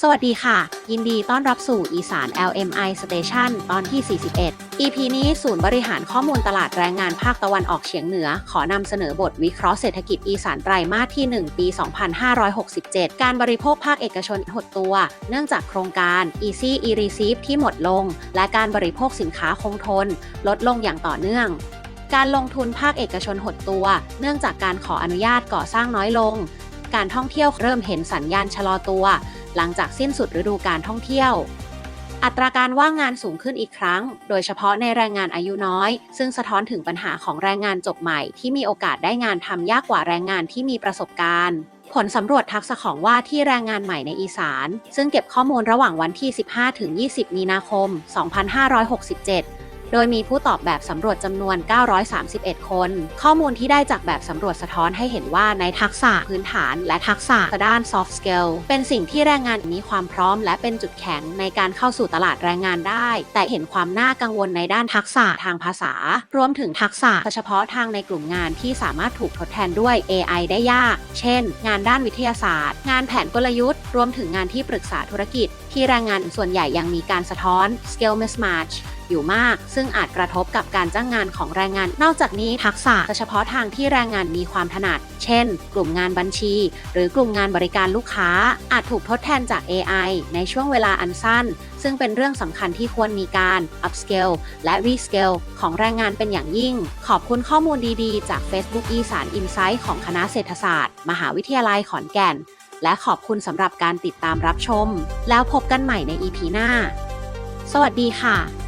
สวัสดีค่ะ ยินดีต้อนรับสู่อีสาน LMI Station ตอนที่ 41 EP นี้ศูนย์บริหารข้อมูลตลาดแรงงานภาคตะวันออกเฉียงเหนือ ขอนำเสนอบทวิเคราะห์เศรษฐกิจอีสานไตรมาสที่ 1 ปี 2567 การบริโภคภาคเอกชนหดตัว เนื่องจากโครงการ Easy e-receive ที่หมดลง และการบริโภคสินค้าคงทน ลดลงอย่างต่อเนื่องการลงทุนภาคเอกชนหดตัว เนื่องจากการขออนุญาตก่อสร้างน้อยลง การท่องเที่ยวเริ่มเห็นสัญญาณชะลอตัว หลังจากสิ้นสุดฤดูการท่องเที่ยว อัตราการว่างงานสูงขึ้นอีกครั้ง โดยเฉพาะในแรงงานอายุน้อย ซึ่งสะท้อนถึงปัญหาของแรงงานจบใหม่ ที่มีโอกาสได้งานทำยากกว่าแรงงานที่มีประสบการณ์ผลสำรวจทักษะของว่าที่แรงงานใหม่ในอีสาน ซึ่งเก็บข้อมูลระหว่างวันที่ 15-20 มีนาคม 2567 โดยมีผู้ตอบแบบสำรวจจำนวน 931 คน ข้อมูลที่ได้จากแบบสำรวจสะท้อนให้เห็นว่าในทักษะพื้นฐานและทักษะด้าน soft skill เป็นสิ่งที่แรงงานมีความพร้อม และเป็นจุดแข็งในการเข้าสู่ตลาดแรงงานได้ แต่เห็นความน่ากังวลในด้านทักษะทางภาษา รวมถึงทักษะเฉพาะทางในกลุ่มงานที่สามารถถูกทดแทนด้วย AI ได้ยาก เช่น งานด้านวิทยาศาสตร์ งานแผนกลยุทธ์ รวมถึงงานที่ปรึกษาธุรกิจ ที่แรงงานส่วนใหญ่ยังมีการสะท้อน skill mismatch อยู่มาก ซึ่งอาจกระทบกับการจ้างงานของแรงงาน นอกจากนี้ทักษะเฉพาะทางที่แรงงานมีความถนัด เช่น กลุ่มงานบัญชี หรือกลุ่มงานบริการลูกค้า อาจถูกทดแทนจาก AI ในช่วงเวลาอันสั้น ซึ่งเป็นเรื่องสำคัญที่ควรมีการ upscale และ rescale ของแรงงานเป็นอย่างยิ่ง ขอบคุณข้อมูลดีๆ จาก Facebook อีสาน Insight ของคณะเศรษฐศาสตร์ มหาวิทยาลัยขอนแก่น และขอบคุณสำหรับการติดตามรับชม แล้วพบกันใหม่ใน EP หน้า สวัสดีค่ะ